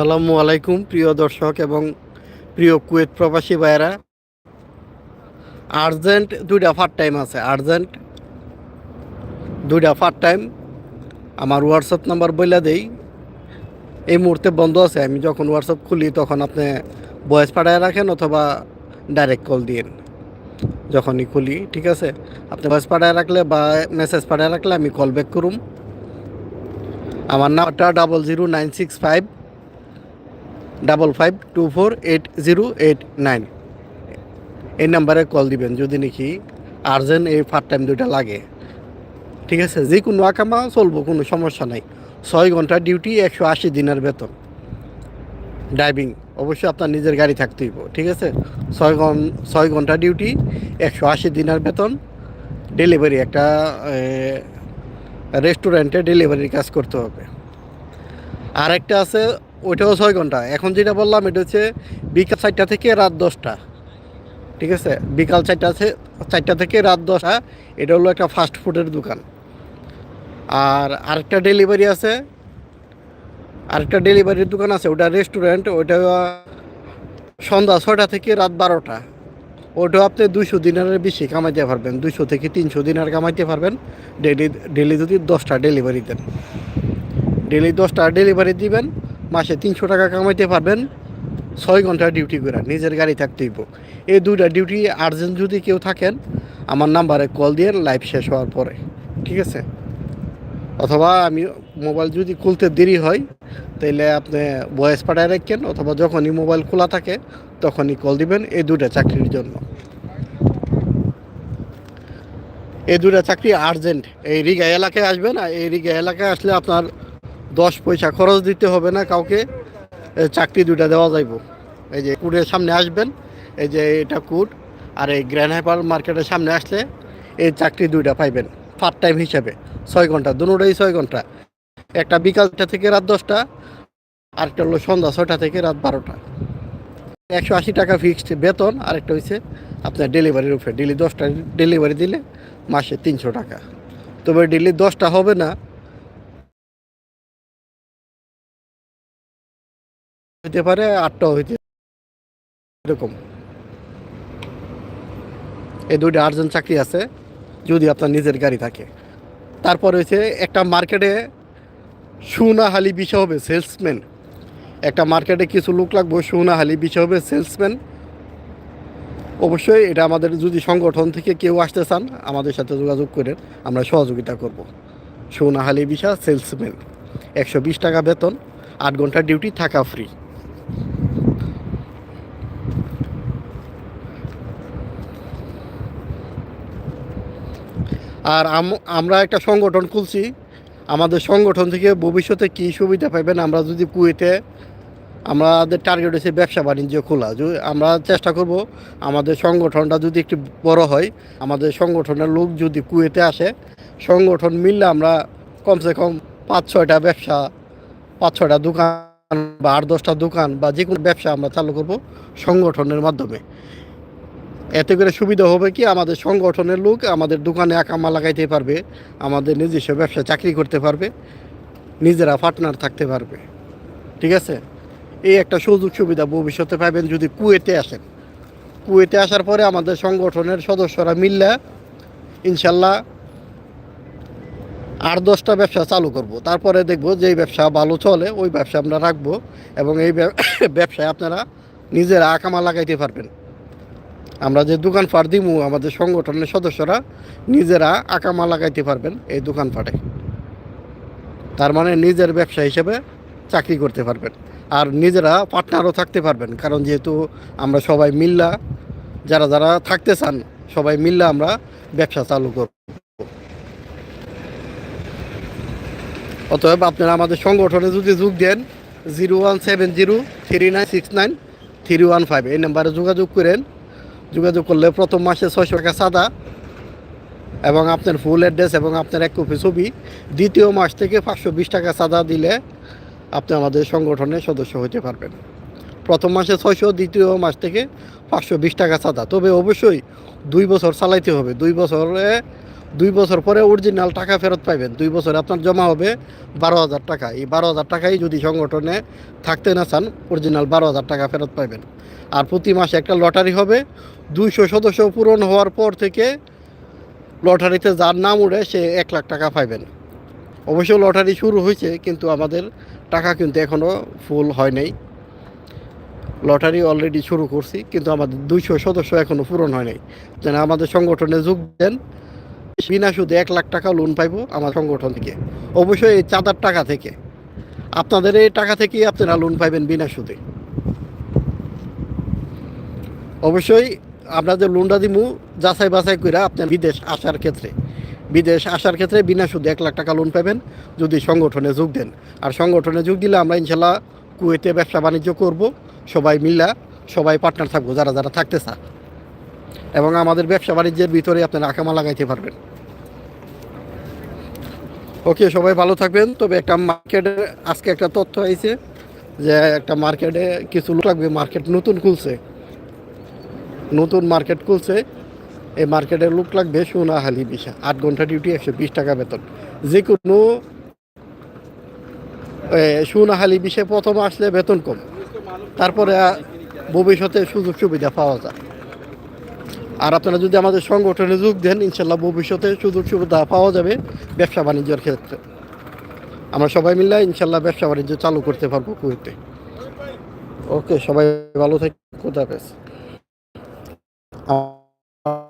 আসসালামু আলাইকুম, প্রিয় দর্শক এবং প্রিয় কুয়েত প্রবাসী ভাইয়েরা। আর্জেন্ট দুইটা ফার্ট টাইম আছে আর্জেন্ট দুইটা ফার্ট টাইম আমার হোয়াটসঅ্যাপ নাম্বার বইলা দেই। এই মুহূর্তে বন্ধ আছে, আমি যখন হোয়াটসঅ্যাপ খুলি তখন আপনি ভয়েস পাঠায় রাখেন অথবা ডাইরেক্ট কল দিন যখনই খুলি, ঠিক আছে? আপনি ভয়েস পাঠায় রাখলে বা মেসেজ পাঠায় রাখলে আমি কল ব্যাক করুম। আমার নামটা double zero nine six five double five two four eight zero eight nine এই নাম্বারে কল দিবেন, যদি নাকি আর্জেন্ট এই ফার্ট টাইম দুইটা লাগে। ঠিক আছে? যে কোনো আকামা চলবো, কোনো সমস্যা নাই। ছয় ঘণ্টা ডিউটি একশো আশি দিনের বেতন। ড্রাইভিং অবশ্যই আপনার নিজের গাড়ি থাকতে হইব ঠিক আছে? ছয় ঘন, ছয় ঘণ্টা ডিউটি একশো আশি দিনের বেতন। ডেলিভারি একটা রেস্টুরেন্টে ডেলিভারির কাজ করতে হবে। আর একটা আছে ওইটাও ছয় ঘণ্টা। এখন যেটা বললাম, এটা হচ্ছে বিকাল চারটা থেকে রাত দশটা। ঠিক আছে? বিকাল চারটা চারটা থেকে রাত দশটা। এটা হলো একটা ফাস্ট ফুডের দোকান। আর আরেকটা ডেলিভারি আছে। আরেকটা ডেলিভারির দোকান আছে, ওটা রেস্টুরেন্ট ওটা সন্ধ্যা ছয়টা থেকে রাত বারোটা। ওটাও আপনি দুইশো দিনারের বেশি কামাইতে পারবেন, দুইশো থেকে তিনশো দিনার কামাইতে পারবেন। ডেলি ডেলি যদি দশটা ডেলিভারি দেন। ডেলি দশটা ডেলিভারি দিবেন মাসে তিনশো টাকা কামাইতে পারবেন, ছয় ঘণ্টা ডিউটি করে নিজের গাড়ি থাকতে হইব এই দুইটা ডিউটি আর্জেন্ট যদি কেউ থাকেন, আমার নাম্বারে কল দিয়ে লাইভ শেষ হওয়ার পরে, ঠিক আছে? অথবা আমি মোবাইল যদি খুলতে দেরি হয়, তাইলে আপনি ভয়েস পাঠায় রাখেন, অথবা যখনই মোবাইল খোলা থাকে, তখনই কল দিবেন এই দুইটা চাকরির জন্য। এই দুটা চাকরি আর্জেন্ট। এই রিগা এলাকায় আসবেন, আর এই রিগা এলাকায় আসলে আপনার দশ পয়সা খরচ দিতে হবে না, কাউকে চাকরি দুইটা দেওয়া যাইব। এই যে কুড়ের সামনে আসবেন, এই যে এটা কুট, আর এই গ্র্যান্ড হাইপার মার্কেটের সামনে আসলে এই চাকরি দুইটা পাইবেন পার্ট টাইম হিসাবে, ছয় ঘণ্টা দুটোটাই ছয় ঘণ্টা। একটা বিকালটা থেকে রাত দশটা, আরেকটা হলো সন্ধ্যা ছয়টা থেকে রাত বারোটা। একশো আশি টাকা ফিক্সড বেতন, আরেকটা হচ্ছে আপনার ডেলিভারির উপরে ডেলি দশটা ডেলিভারি দিলে মাসে তিনশো টাকা। তবে ডেলি দশটা হবে না হইতে পারে, আটটাও হইতে এরকম। এই দুইটা আর্জেন্ট চাকরি আছে, যদি আপনার নিজের গাড়ি থাকে। তারপর হয়েছে একটা মার্কেটে সুনাহালি বিষয় হবে সেলসম্যান। একটা মার্কেটে কিছু লোক লাগবে, সুনাহালি বিষয় হবে সেলসম্যান। অবশ্যই এটা আমাদের, যদি সংগঠন থেকে কেউ আসতে চান, আমাদের সাথে যোগাযোগ করে আমরা সহযোগিতা করব। সুনাহালি বিষয় সেলসম্যান। একশো বিশ টাকা বেতন, আট ঘণ্টা ডিউটি, থাকা ফ্রি আর আম- আমরা একটা সংগঠন খুলছি। আমাদের সংগঠন থেকে ভবিষ্যতে কী সুবিধা পাইবেন আমরা যদি কুয়েতে আমাদের টার্গেট হচ্ছে ব্যবসা বাণিজ্য খোলা। আমরা চেষ্টা করব আমাদের সংগঠনটা যদি একটু বড় হয়, আমাদের সংগঠনের লোক যদি কুয়েতে আসে, সংগঠন মিললে আমরা কমসে কম পাঁচ ছয়টা ব্যবসা, পাঁচ ছয়টা দোকান বা আট দশটা দোকান বা যে কোনো ব্যবসা আমরা চালু করব সংগঠনের মাধ্যমে। এতে করে সুবিধা হবে কি? আমাদের সংগঠনের লোক আমাদের দোকানে একামা লাগাইতে পারবে, আমাদের নিজস্ব ব্যবসা চাকরি করতে পারবে, নিজেরা পার্টনার থাকতে পারবে। ঠিক আছে? এই একটা সুযোগ সুবিধা ভবিষ্যতে পাবেন যদি কুয়েতে আসেন। কুয়েতে আসার পরে আমাদের সংগঠনের সদস্যরা মিললে ইনশাল্লাহ আট দশটা ব্যবসা চালু করব। তারপরে দেখব যেই ব্যবসা ভালো চলে, ওই ব্যবসা আমরা রাখব এবং এই ব্যবসায় আপনারা নিজেরা আকামা লাগাইতে পারবেন। আমরা যে দোকান পাট দিমু, আমাদের সংগঠনের সদস্যরা নিজেরা আকামা লাগাইতে পারবেন এই দোকান পাটে তার মানে নিজের ব্যবসা হিসেবে চাকরি করতে পারবেন। আর নিজেরা পার্টনারও থাকতে পারবেন, কারণ যেহেতু আমরা সবাই মিল্লা, যারা যারা থাকতে চান, সবাই মিললে আমরা ব্যবসা চালু করব। অতএব আপনারা আমাদের সংগঠনে যদি যোগ দেন, zero one seven zero three nine six nine three one five, এই নাম্বারে যোগাযোগ করেন। যোগাযোগ করলে প্রথম মাসে ছয়শো টাকা সাদা এবং আপনার ফুল অ্যাড্রেস এবং আপনার এক কপি ছবি। দ্বিতীয় মাস থেকে পাঁচশো বিশ টাকা সাদা দিলে আপনি আমাদের সংগঠনের সদস্য হতে পারবেন। প্রথম মাসে ছয়শো, দ্বিতীয় মাস থেকে পাঁচশো বিশ টাকা সাদা। তবে অবশ্যই দুই বছর চালাইতে হবে। দুই বছরে, দুই বছর পরে অরিজিনাল টাকা ফেরত পাইবেন। দুই বছরে আপনার জমা হবে বারো হাজার টাকা। এই বারো হাজার টাকাই যদি সংগঠনে থাকতে না চান অরিজিনাল বারো হাজার টাকা ফেরত পাইবেন। আর প্রতি মাসে একটা লটারি হবে। দুইশো সদস্য পূরণ হওয়ার পর থেকে লটারিতে যার নাম উঠে সে এক লাখ টাকা পাইবেন। অবশ্য লটারি শুরু হয়েছে, কিন্তু আমাদের টাকা কিন্তু এখনও ফুল হয় নাই। লটারি অলরেডি শুরু করছি, কিন্তু আমাদের দুইশো সদস্য এখনও পূরণ হয় নাই। যেন আমাদের সংগঠনে যোগ দেন, বিনা সুদে এক লাখ টাকা লোন পাইবো আমার সংগঠন থেকে। অবশ্যই এই চাঁদার টাকা থেকে। আপনাদের এই টাকা থেকেই আপনারা লোন পাইবেন বিনা সুদে। অবশ্যই আপনাদের লোনটা দিমু, যাচাই বাছাই করে আপনার বিদেশ আসার ক্ষেত্রে, বিদেশ আসার ক্ষেত্রে বিনা সুদে এক লাখ টাকা লোন পাবেন, যদি সংগঠনে যোগ দেন। আর সংগঠনে যোগ দিলে আমরা ইনশাল্লাহ কুয়েতে ব্যবসা বাণিজ্য করব, সবাই মিল্লা সবাই পার্টনার থাকব, যারা যারা থাকতে চান এবং আমাদের ব্যবসা বাণিজ্যের ভিতরে আপনারা আকামা লাগাইতে পারবেন। ওকে, সবাই ভালো থাকবেন। তবে একটা মার্কেটে আজকে একটা তথ্য আইছে যে একটা মার্কেটে কিছু লোক লাগবে মার্কেট নতুন খুলছে। নতুন মার্কেট খুলছে। এই মার্কেটে লোক লাগবে সোনাহালি বিষা আট ঘণ্টা ডিউটি একশো বিশ টাকা বেতন। যে কোনো সোনাহালি বিষে প্রথম আসলে বেতন কম। তারপরে ভবিষ্যতে সুযোগ সুবিধা পাওয়া যায়। আর আপনারা যদি আমাদের সংগঠনে যোগ দেন, ইনশাল্লাহ ভবিষ্যতে সুযোগ সুবিধা পাওয়া যাবে ব্যবসা বাণিজ্যের ক্ষেত্রে। আমরা সবাই মিলে ইনশাল্লাহ ব্যবসা বাণিজ্য চালু করতে পারব কুয়েতে। ওকে, সবাই ভালো থাকে 啊，